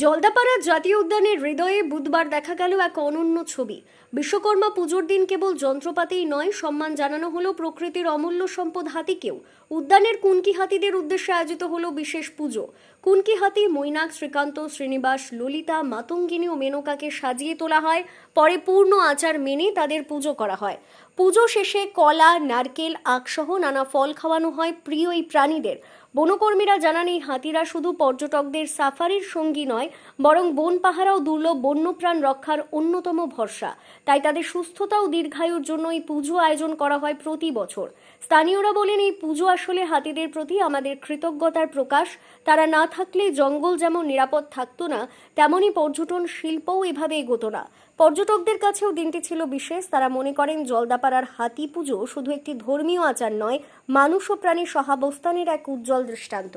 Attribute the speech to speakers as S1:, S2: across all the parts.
S1: জলদাপাড়া জাতীয় উদ্যানের হৃদয়ে বুধবার দেখা গেল এক অনন্য ছবি। বিশ্বকর্মা পুজোর দিন কেবল যন্ত্রপাতিই নয়, সম্মান জানানো হলো প্রকৃতির অমূল্য সম্পদ হাতিকেও। উদ্যানের কুনকি হাতিদের উদ্দেশ্যে আয়োজিত হলো বিশেষ পুজো। কুনকি হাতি মৈনাক, শ্রীকান্ত, শ্রীনিবাস, ললিতা, মাতঙ্গিনী ও মেনকাকে সাজিয়ে তোলা হয়। পরে পূর্ণ আচার মেনে তাদের পুজো করা হয়। পুজো শেষে কলা, নারকেল, আখসহ নানা ফল খাওয়ানো হয় প্রিয় এই প্রাণীদের। বনকর্মীরা জানান, এই হাতিরা শুধু পর্যটকদের সাফারির সঙ্গী নয়, বরং বন পাহারা ও দুর্লভ বন্যপ্রাণ রক্ষার অন্যতম ভরসা। তাই তাদের সুস্থতা ও দীর্ঘায়ুর জন্য এই পুজো আয়োজন করা হয় প্রতি বছর। স্থানীয়রা বলেন, এই পুজো আসলে হাতিদের প্রতি আমাদের কৃতজ্ঞতার প্রকাশ। তারা না থাকলে জঙ্গল যেমন নিরাপদ থাকতো না তেমনই পর্যটন শিল্পও এভাবে এগোতো না। পর্যটকদের কাছেও দিনটি ছিল বিশেষ। তারা মনে করেন জলদাপাড়ার হাতি পুজো শুধু একটি ধর্মীয় আচার নয়, মানুষ ও প্রাণীর সহাবস্থানের এক উজ্জ্বল দৃষ্টান্ত।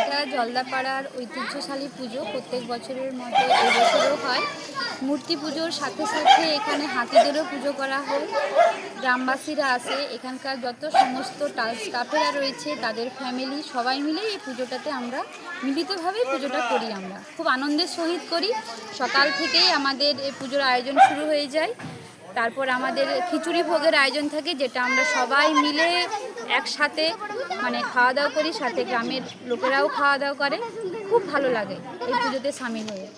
S2: এটা জলদাপাড়ার ঐতিহ্যশালী পুজো। প্রত্যেক বছরের মতো এবছরও হয়। মূর্তি পুজোর সাথে সাথে এখানে হাতিদেরও পুজো করা হয়। গ্রামবাসীরা আসে। এখানকার যত সমস্ত স্টাফেরা রয়েছে, তাদের ফ্যামিলি সবাই মিলে এই পুজোটাতে আমরা মিলিতভাবেই পুজোটা করি আমরা। খুব আনন্দের সহিত করি। সকাল থেকেই আমাদের এই পুজোর আয়োজন শুরু হয়ে যায়। তারপর আমাদের খিচুড়ি ভোগের আয়োজন থাকে, যেটা আমরা সবাই মিলে একসাথে মানে খাওয়া দাওয়া করি, সাথে গ্রামের লোকেরাও খাওয়া দাওয়া করে। খুব ভালো লাগে এই পুজোতে সামিল হয়ে।